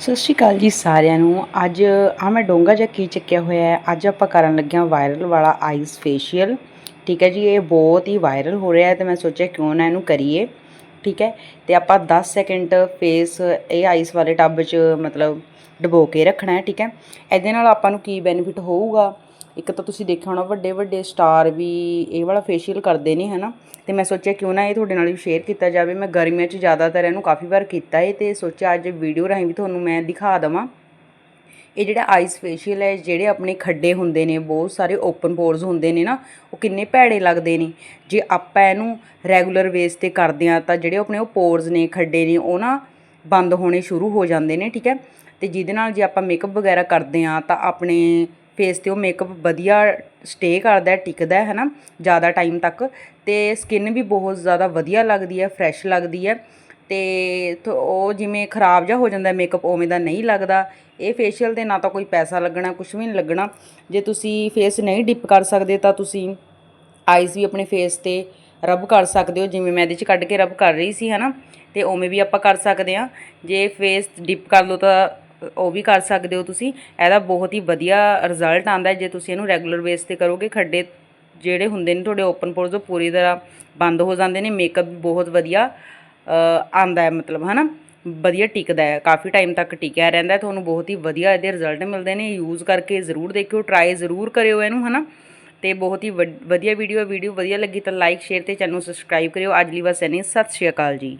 ਸਤਿ ਸ਼੍ਰੀ ਅਕਾਲ ਜੀ ਸਾਰਿਆਂ ਨੂੰ। ਅੱਜ ਆ ਮੈਂ ਡੋਂਗਾ ਜਿਹਾ ਕੀ ਚੱਕਿਆ ਹੋਇਆ ਹੈ? ਅੱਜ ਆਪਾਂ ਕਰਨ ਲੱਗਿਆ ਵਾਇਰਲ ਵਾਲਾ ਆਈਸ ਫੇਸ਼ੀਅਲ। ਠੀਕ ਹੈ ਜੀ, ਇਹ ਬਹੁਤ ਹੀ ਵਾਇਰਲ ਹੋ ਰਿਹਾ ਹੈ ਤੇ ਮੈਂ ਸੋਚਿਆ ਕਿਉਂ ਨਾ ਇਹਨੂੰ ਕਰੀਏ। ਠੀਕ ਹੈ, ਤੇ ਆਪਾਂ 10 ਸੈਕਿੰਡ ਫੇਸ ਇਹ ਆਈਸ ਵਾਲੇ ਟੱਬ 'ਚ ਮਤਲਬ ਡਬੋ ਕੇ ਰੱਖਣਾ ਹੈ, ਠੀਕ ਹੈ। ਇਹਦੇ ਨਾਲ ਆਪਾਂ ਨੂੰ ਕੀ ਬੈਨੀਫਿਟ ਹੋਊਗਾ? ਇੱਕ ਤਾਂ ਤੁਸੀਂ ਦੇਖਿਆ ਹੋਣਾ ਵੱਡੇ ਵੱਡੇ ਸਟਾਰ ਵੀ ਇਹ ਵਾਲਾ ਫੇਸ਼ੀਅਲ ਕਰਦੇ ਨੇ, ਹਨਾ। ਤੇ ਮੈਂ ਸੋਚਿਆ ਕਿਉਂ ਨਾ ਇਹ ਤੁਹਾਡੇ ਨਾਲ ਵੀ ਸ਼ੇਅਰ ਕੀਤਾ ਜਾਵੇ। ਮੈਂ ਗਰਮੀਆਂ 'ਚ ਜ਼ਿਆਦਾਤਰ ਇਹਨੂੰ ਕਾਫੀ ਵਾਰ ਕੀਤਾ ਹੈ ਤੇ ਸੋਚਿਆ ਅੱਜ ਵੀਡੀਓ ਰਾਹੀਂ ਵੀ ਤੁਹਾਨੂੰ ਮੈਂ ਦਿਖਾ ਦਵਾਂ। ਇਹ ਜਿਹੜਾ ਆਈਸ ਫੇਸ਼ੀਅਲ ਹੈ, ਜਿਹੜੇ ਆਪਣੇ ਖੱਡੇ ਹੁੰਦੇ ਨੇ, ਬਹੁਤ ਸਾਰੇ ਓਪਨ ਪੋਰਸ ਹੁੰਦੇ ਨੇ ਨਾ, ਉਹ ਕਿੰਨੇ ਭੈੜੇ ਲੱਗਦੇ ਨੇ। ਜੇ ਆਪਾਂ ਇਹਨੂੰ ਰੈਗੂਲਰ ਵੇਸ ਤੇ ਕਰਦੇ ਆ ਤਾਂ ਜਿਹੜੇ ਆਪਣੇ ਉਹ ਪੋਰਸ ਨੇ, ਖੱਡੇ ਨੇ, ਉਹ ਨਾ ਬੰਦ ਹੋਣੇ ਸ਼ੁਰੂ ਹੋ ਜਾਂਦੇ ਨੇ, ਠੀਕ ਹੈ? ਤੇ ਜਿਹਦੇ ਨਾਲ ਜੇ ਆਪਾਂ ਮੇਕਅਪ ਵਗੈਰਾ ਕਰਦੇ ਆ ਤਾਂ ਆਪਣੇ ਫੇਸ ਤੇ ਉਹ ਮੇਕਅਪ ਵਧੀਆ ਸਟੇ ਕਰਦਾ ਹੈ, ਟਿਕਦਾ ਹੈ ਨਾ ਜ਼ਿਆਦਾ ਟਾਈਮ ਤੱਕ। ਤੇ ਸਕਿਨ ਵੀ ਬਹੁਤ ਜ਼ਿਆਦਾ ਵਧੀਆ ਲੱਗਦੀ ਹੈ ਫਰੈਸ਼ ਲੱਗਦੀ ਹੈ। ਤੇ ਉਹ ਜਿਵੇਂ ਖਰਾਬ ਜਿਹਾ ਹੋ ਜਾਂਦਾ ਮੇਕਅਪ ਉਵੇਂ ਦਾ ਨਹੀਂ ਲੱਗਦਾ। ਇਹ ਫੇਸ਼ੀਅਲ ਤੇ ਨਾ ਤਾਂ ਕੋਈ ਪੈਸਾ ਲੱਗਣਾ ਕੁਝ ਵੀ ਨਹੀਂ ਲੱਗਣਾ। ਜੇ ਤੁਸੀਂ ਫੇਸ ਨਹੀਂ ਡਿਪ ਕਰ ਸਕਦੇ ਤਾਂ ਤੁਸੀਂ ਆਈਜ਼ ਵੀ ਆਪਣੇ ਫੇਸ ਤੇ ਰਬ ਕਰ ਸਕਦੇ ਹੋ। ਜਿਵੇਂ ਮੈਂ ਇਹਦੇ ਚ ਕੱਢ ਕੇ ਰਬ ਕਰ ਰਹੀ ਸੀ ਹਨਾ, ਤੇ ਉਵੇਂ ਵੀ ਆਪਾਂ ਕਰ ਸਕਦੇ ਹਾਂ। ਜੇ ਫੇਸ ਡਿਪ ਕਰ ਲਓ ਤਾਂ ਉਹ ਵੀ ਕਰ ਸਕਦੇ ਹੋ ਤੁਸੀਂ। ਇਹਦਾ ਬਹੁਤ ਹੀ ਵਧੀਆ ਰਿਜ਼ਲਟ ਆਂਦਾ ਜੇ ਤੁਸੀਂ ਇਹਨੂੰ ਰੈਗੂਲਰ ਬੇਸ ਤੇ ਕਰੋਗੇ, ਖੱਡੇ ਜਿਹੜੇ ਹੁੰਦੇ ਨੇ ਤੁਹਾਡੇ ਓਪਨ ਪੋਰਸ ਉਹ ਪੂਰੀ ਤਰ੍ਹਾਂ ਬੰਦ ਹੋ ਜਾਂਦੇ ਨੇ। ਮੇਕਅਪ ਵੀ ਬਹੁਤ ਵਧੀਆ ਆਂਦਾ ਹੈ ਮਤਲਬ, ਹਨਾ? ਵਧੀਆ ਟਿਕਦਾ ਹੈ। ਕਾਫੀ ਟਾਈਮ ਤੱਕ ਟਿਕਿਆ ਰਹਿੰਦਾ ਤੁਹਾਨੂੰ ਬਹੁਤ ਹੀ ਵਧੀਆ ਇਹਦੇ ਰਿਜ਼ਲਟ ਮਿਲਦੇ ਨੇ। ਯੂਜ਼ ਕਰਕੇ ਜ਼ਰੂਰ ਦੇਖਿਓ ਟਰਾਈ ਜ਼ਰੂਰ ਕਰਿਓ ਇਹਨੂੰ, ਹਨਾ? ਤੇ ਬਹੁਤ ਹੀ ਵਡ- ਵਧੀਆ ਵੀਡੀਓ ਵੀਡੀਓ ਵਧੀਆ ਲੱਗੀ ਤਾਂ ਲਾਈਕ ਸ਼ੇਅਰ ਤੇ ਚੈਨਲ ਨੂੰ ਸਬਸਕ੍ਰਾਈਬ ਕਰਿਓ। ਅੱਜ ਲਈ ਬਸ ਇੰਨੀ ਸਤਿ ਸ਼੍ਰੀ ਅਕਾਲ ਜੀ।